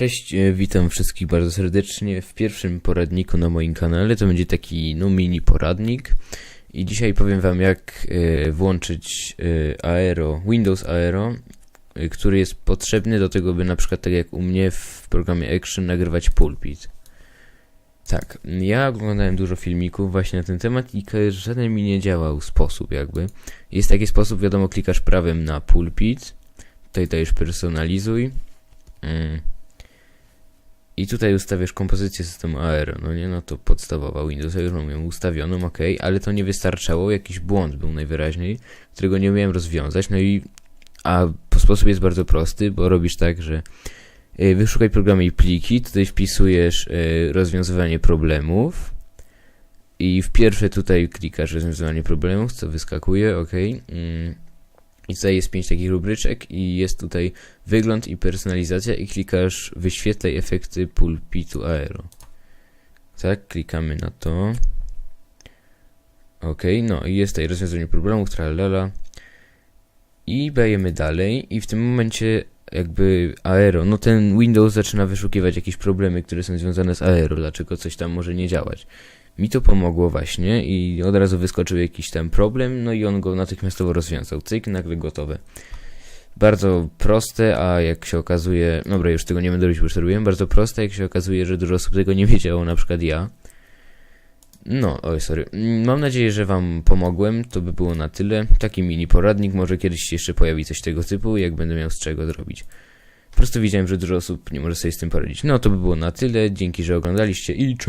Cześć, e, witam wszystkich bardzo serdecznie w pierwszym poradniku na moim kanale. To będzie taki no mini poradnik i dzisiaj powiem wam jak e, włączyć e, Aero, Windows Aero, e, który jest potrzebny do tego, by na przykład tak jak u mnie w programie Action nagrywać pulpit. Tak, ja oglądałem dużo filmików właśnie na ten temat i żaden mi nie działał sposób jakby. Jest taki sposób, wiadomo, klikasz prawem na pulpit, tutaj dajesz personalizuj. Mm. I tutaj ustawiasz kompozycję systemu Aero, no nie, no to podstawowa Windows, ja już mam ją ustawioną, ok, ale to nie wystarczało, jakiś błąd był najwyraźniej, którego nie umiałem rozwiązać, no i, a po sposób jest bardzo prosty, bo robisz tak, że y, wyszukaj programy i pliki, tutaj wpisujesz y, rozwiązywanie problemów i w pierwsze tutaj klikasz rozwiązywanie problemów, co wyskakuje, ok. I tutaj jest pięć takich rubryczek i jest tutaj wygląd i personalizacja i klikasz wyświetlaj efekty pulpitu aero. Tak, klikamy na to. Ok, no i jest tutaj rozwiązanie problemów, tralala. I dajemy dalej i w tym momencie jakby aero, no ten Windows zaczyna wyszukiwać jakieś problemy, które są związane z aero, dlaczego coś tam może nie działać. Mi to pomogło właśnie i od razu wyskoczył jakiś tam problem, no i on go natychmiastowo rozwiązał. Cyk, nagle gotowe bardzo proste, a jak się okazuje, dobra, już tego nie będę robić, bo już bardzo proste, jak się okazuje, że dużo osób tego nie wiedziało, na przykład ja. No, oj, sorry. Mam nadzieję, że wam pomogłem, to by było na tyle. Taki mini poradnik, może kiedyś się jeszcze pojawi coś tego typu, jak będę miał z czego zrobić. Po prostu widziałem, że dużo osób nie może sobie z tym poradzić. No, to by było na tyle, dzięki, że oglądaliście i cześć!